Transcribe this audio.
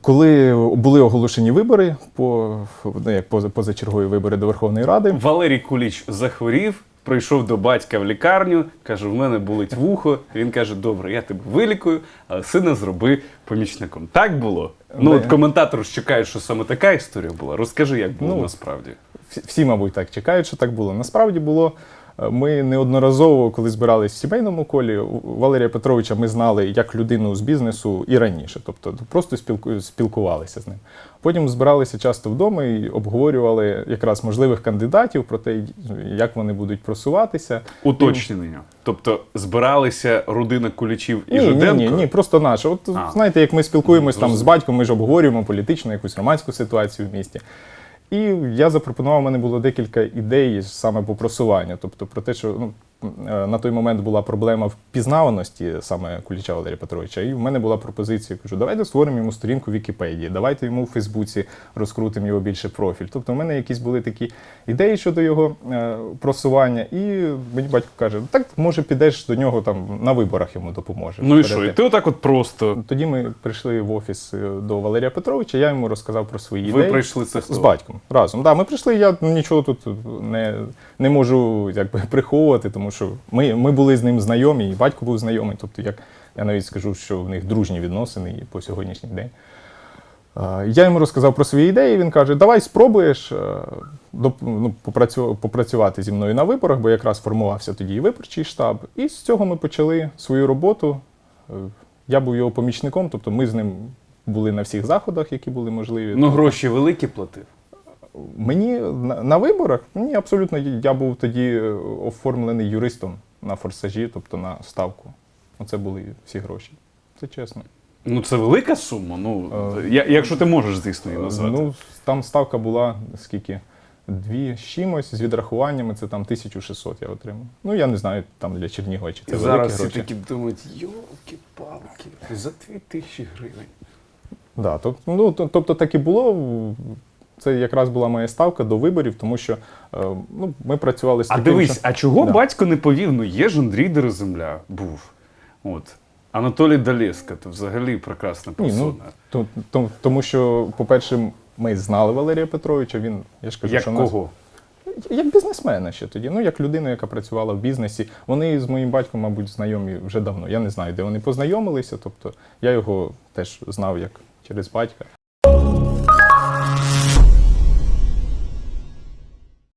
Коли були оголошені вибори, по, ну, як поза- позачергові вибори до Верховної Ради, Валерій Куліч захворів, прийшов до батька в лікарню, каже: в мене болить вухо. Він каже: Добре, я тебе вилікую, а сина зроби помічником. Так було? Ну, от коментатор чекає, що саме така історія була. Розкажи, як було Ну, насправді. всі, мабуть, так чекають, що так було. Насправді було. Ми неодноразово, коли збирались в сімейному колі, Валерія Петровича ми знали як людину з бізнесу і раніше, тобто просто спілку, спілкувалися з ним. Потім збиралися часто вдома і обговорювали якраз можливих кандидатів про те, як вони будуть просуватися. Уточнення. Тобто збиралися родина Кулічів і Ні, ні, Жиденко. ні, ні, просто наше. От А. знаєте, як ми спілкуємось Ну, там з батьком, ми ж обговорюємо політичну, якусь громадську ситуацію в місті. І я запропонував, у мене було декілька ідей саме по просуванню. Тобто про те, що ну, на той момент була проблема впізнаваності саме Куліча Валерія Петровича. І в мене була пропозиція: кажу, давайте створимо йому сторінку в Вікіпедії, давайте йому в Фейсбуці розкрутимо його більше профіль. Тобто, в мене якісь були такі ідеї щодо його е, просування. І мені батько каже: так може підеш до нього там на виборах йому допоможеш. Ну і що? І ти отак от просто. Тоді ми прийшли в офіс е, до Валерія Петровича, я йому розказав про свої Ви ідеї. прийшли це з батьком разом. Да, ми прийшли, я нічого тут не, не можу якби, приховувати, тому що ми, ми були з ним знайомі, і батько був знайомий. Тобто, як я навіть скажу, що в них дружні відносини і по сьогоднішній день. Я йому розказав про свої ідеї. Він каже: Давай спробуєш е, ну, попрацювати зі мною на виборах, бо якраз формувався тоді і виборчий штаб. І з цього ми почали свою роботу. Е, Я був його помічником, тобто ми з ним були на всіх заходах, які були можливі. Ну, гроші великі платив. Мені на, на виборах мені абсолютно я був тоді е, оформлений юристом на форсажі, тобто на ставку. Оце були всі гроші. Це чесно. Ну, це велика сума. Ну, Е, я, якщо ти можеш, звісно, її назвати. Ну, там ставка була скільки? Дві з чимось з відрахуваннями, це там 1600 я отримав. Ну я не знаю, там для Чернігова чи це І зараз всі такі думають, йолки-палки, за дві тисячі гривень. Да, тоб- ну, тобто так і було. Це якраз була моя ставка до виборів, тому що е, ну, ми працювали з А дивись, що- а чого Да. батько не повів? Ну є ж Андрій Дереземля був. От. Анатолій Далєска, то взагалі прекрасна Ні, ну, то, то, тому що, по-перше, ми знали Валерія Петровича, він, я ж кажу, Як що в нас- кого? як бізнесмена ще тоді, ну як людина, яка працювала в бізнесі. Вони з моїм батьком, мабуть, знайомі вже давно. Я не знаю, де вони познайомилися. Тобто я його теж знав як через батька.